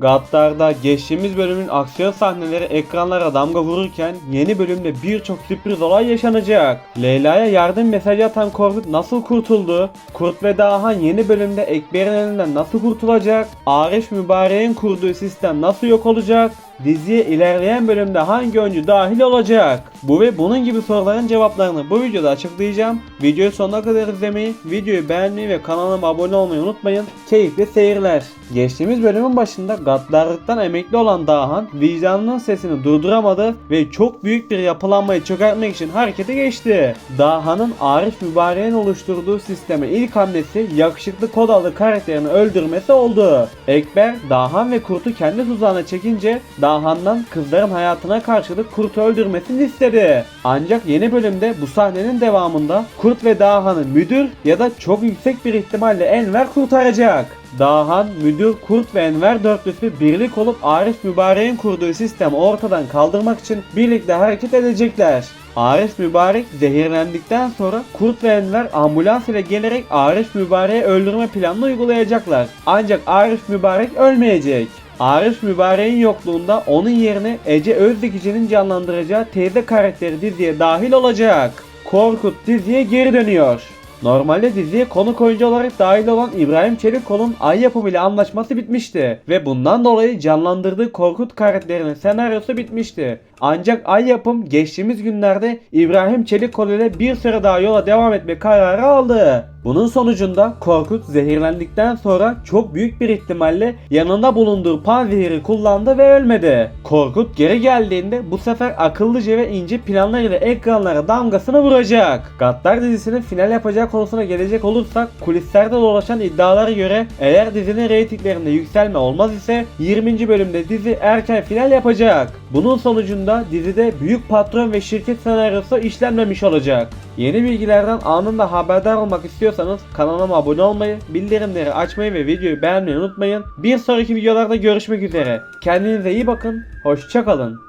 Gaddar'da geçtiğimiz bölümün aksiyon sahneleri ekranlara damga vururken yeni bölümde birçok sürpriz olay yaşanacak. Leyla'ya yardım mesajı atan Korkut nasıl kurtuldu? Kurt ve Dahan yeni bölümde Ekber'in elinden nasıl kurtulacak? Arif Mübarek'in kurduğu sistem nasıl yok olacak? Diziye ilerleyen bölümde hangi oyuncu dahil olacak? Bu ve bunun gibi soruların cevaplarını bu videoda açıklayacağım. Videoyu sonuna kadar izlemeyi, videoyu beğenmeyi ve kanalıma abone olmayı unutmayın. Keyifli seyirler. Geçtiğimiz bölümün başında gaddarlıktan emekli olan Dahan vicdanının sesini durduramadı ve çok büyük bir yapılanmayı çökertmek için harekete geçti. Dahan'ın Arif Mübarek'in oluşturduğu sisteme ilk hamlesi yakışıklı kod adı karakterini öldürmesi oldu. Ekber, Dahan ve Kurt'u kendi tuzağına çekince Dahan'dan kızların hayatına karşılık Kurt'u öldürmesini istedi. Ancak yeni bölümde bu sahnenin devamında Kurt ve Dahan'ı müdür ya da çok yüksek bir ihtimalle Enver kurtaracak. Dahan, Müdür, Kurt ve Enver dörtlüsü birlik olup Arif Mübarek'in kurduğu sistemi ortadan kaldırmak için birlikte hareket edecekler. Arif Mübarek zehirlendikten sonra Kurt ve Enver ambulans ile gelerek Arif Mübarek'i öldürme planını uygulayacaklar. Ancak Arif Mübarek ölmeyecek. Arif Mübarek'in yokluğunda onun yerine Ece Özdekici'nin canlandıracağı teyze karakteri diziye dahil olacak. Korkut diziye geri dönüyor. Normalde diziye konuk oyuncu olarak dahil olan İbrahim Çelikkol'un Ay Yapım ile anlaşması bitmişti ve bundan dolayı canlandırdığı Korkut karakterinin senaryosu bitmişti. Ancak Ay Yapım geçtiğimiz günlerde İbrahim Çelikkol ile bir süre daha yola devam etme kararı aldı. Bunun sonucunda Korkut zehirlendikten sonra çok büyük bir ihtimalle yanında bulunduğu panzehiri kullandı ve ölmedi. Korkut geri geldiğinde bu sefer akıllıca ve ince planlarıyla ekranlara damgasını vuracak. Gaddar dizisinin final yapacağı konusuna gelecek olursak kulislerde dolaşan iddialara göre eğer dizinin reytinglerinde yükselme olmaz ise 20. bölümde dizi erken final yapacak. Bunun sonucunda dizide büyük patron ve şirket senaryosu işlenmemiş olacak. Yeni bilgilerden anında haberdar olmak istiyorsanız kanalıma abone olmayı, bildirimleri açmayı ve videoyu beğenmeyi unutmayın. Bir sonraki videolarda görüşmek üzere. Kendinize iyi bakın, hoşçakalın.